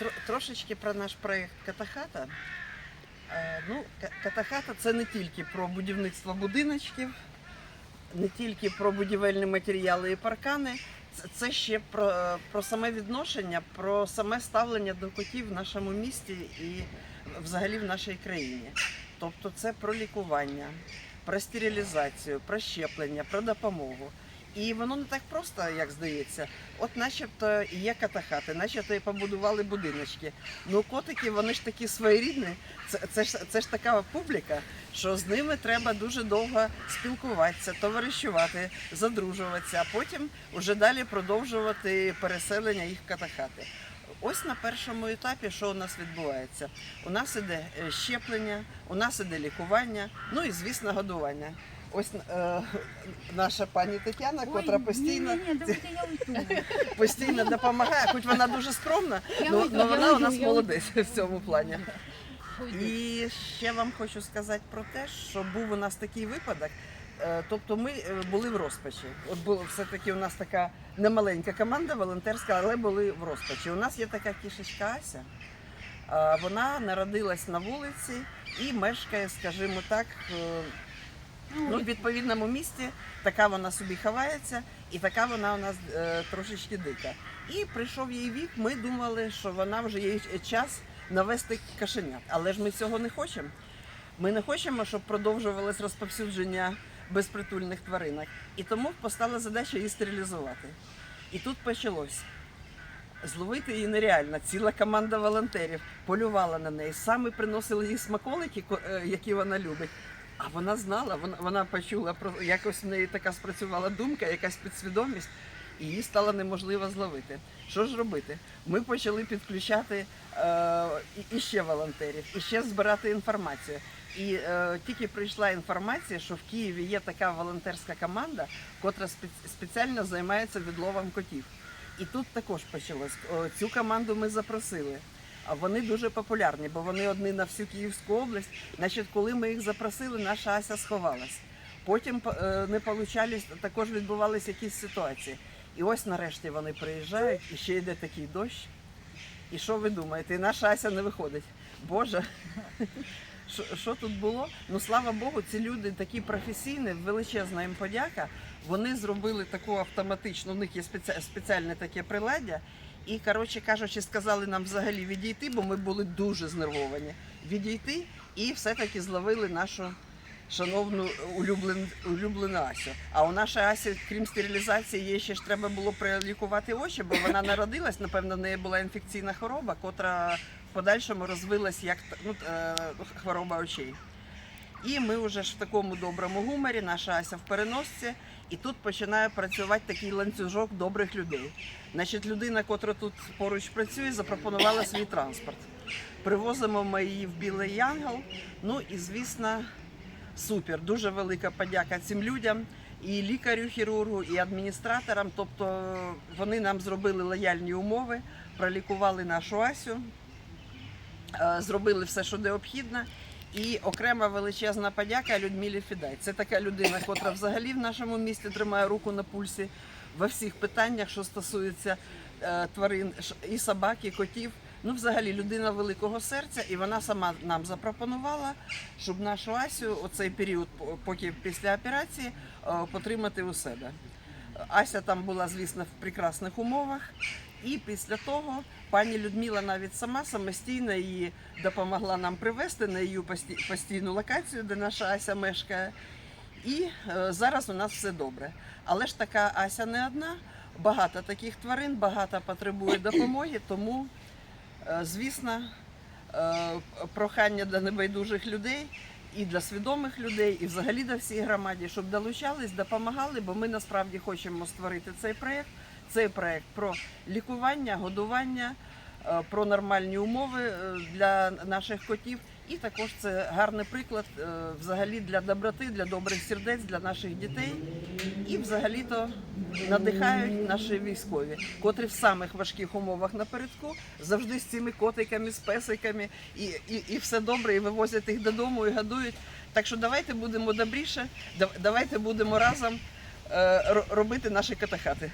Тро- Трошечки про наш проєкт Катахата. Е, Ну, Катахата це не тільки про будівництво будиночків, не тільки про будівельні матеріали і паркани. Це ще про, про саме відношення, про саме ставлення до котів в нашому місті і взагалі в нашій країні. Тобто це про лікування, про стерилізацію, про щеплення, про допомогу. І воно не так просто, як здається. От начебто є катахати, начебто і побудували будиночки. Ну котики, вони ж такі своєрідні. Це, це, ж, це ж така публіка, що з ними треба дуже довго спілкуватися, товаришувати, задружуватися, а потім вже далі продовжувати переселення їх катахати. Ось на першому етапі, що у нас відбувається? У нас іде е, щеплення, у нас іде лікування, ну і звісно годування. Ось е, наша пані Тетяна, котра постійно, Ні, ні, давайте я уйду. постійно допомагає, хоч вона дуже скромна, Я але уйду, я вона у уйду, нас я молодець в цьому плані. І ще вам хочу сказати про те, що був у нас такий випадок. Е, Тобто ми е, були в розпачі. От було все-таки у нас така немаленька команда волонтерська, але були в розпачі. У нас є така кішечка Ася. Е, Вона народилась на вулиці і мешкає, скажімо так, е, ну, в відповідному місці. Така вона собі ховається, і така вона у нас е, трошечки дика. І прийшов їй вік. Ми думали, що вона вже є час навести кошенят. Але ж ми цього не хочемо. Ми не хочемо, щоб продовжувалось розповсюдження безпритульних тваринок. І тому постала задача її стерилізувати. І тут почалось. Зловити її нереально. Ціла команда волонтерів полювала на неї. Саме приносили їй смаколики, е, які вона любить. А вона знала, вона, вона почула про якось в неї така спрацювала думка, якась підсвідомість, і її стало неможливо зловити. Що ж робити? Ми почали підключати е, і- ще волонтерів, і ще збирати інформацію. І е, тільки прийшла інформація, що в Києві є така волонтерська команда, котра спеціально займається відловом котів. І тут також почалось. Цю команду ми запросили. Вони дуже популярні, бо вони одні на всю Київську область. Значить, коли ми їх запросили, наша Ася сховалась. Потім е, не получались, також відбувалися якісь ситуації. І ось нарешті вони приїжджають, і ще йде такий дощ. І що ви думаєте? І наша Ася не виходить. Боже, що тут було? Ну слава Богу, ці люди такі професійні, величезна їм подяка. Вони зробили таку автоматичну, у них є спеціальне таке приладдя. І, коротше кажучи, сказали нам взагалі відійти, бо ми були дуже знервовані. Відійти і все-таки зловили нашу шановну улюблену, улюблену Асю. А у нашої Асі, крім стерилізації, їй ще ж треба було пролікувати очі, бо вона народилась, напевно, в неї була інфекційна хвороба, котра в подальшому розвилась як ну, е, хвороба очей. І ми вже ж в такому доброму гуморі, наша Ася в переносці, і тут починає працювати такий ланцюжок добрих людей. Значить, людина, котра тут поруч працює, запропонувала свій транспорт. Привозимо ми її в Білий Янгол. Ну і звісно, супер, дуже велика подяка цим людям. І лікарю, хірургу, і адміністраторам. Тобто вони нам зробили лояльні умови, пролікували нашу Асю, е, зробили все, що необхідно. І окрема величезна подяка Людмилі Фідай. Це така людина, котра взагалі в нашому місті тримає руку на пульсі во всіх питаннях, що стосується е, тварин, і собак, і котів. Ну, взагалі, людина великого серця, і вона сама нам запропонувала, щоб нашу Асю оцей період, по- поки після операції, е, потримати у себе. Ася там була, звісно, в прекрасних умовах. І після того пані Людмила навіть сама самостійно її допомогла нам привезти на її постійну локацію, де наша Ася мешкає. І е, зараз у нас все добре. Але ж така Ася не одна. Багато таких тварин, багато потребує допомоги, тому, е, звісно, е, прохання для небайдужих людей і для свідомих людей, і взагалі до всій громаді, щоб долучались, допомагали, бо ми насправді хочемо створити цей проєкт. Цей проєкт про лікування, годування, е, про нормальні умови е, для наших котів. І також це гарний приклад е, взагалі для доброти, для добрих сердець, для наших дітей. І взагалі-то надихають наші військові, котрі в самих важких умовах напередку завжди з цими котиками, з песиками, і, і, і все добре, і вивозять їх додому, і годують. Так що давайте будемо добріше, давайте будемо разом е, робити наші катахати.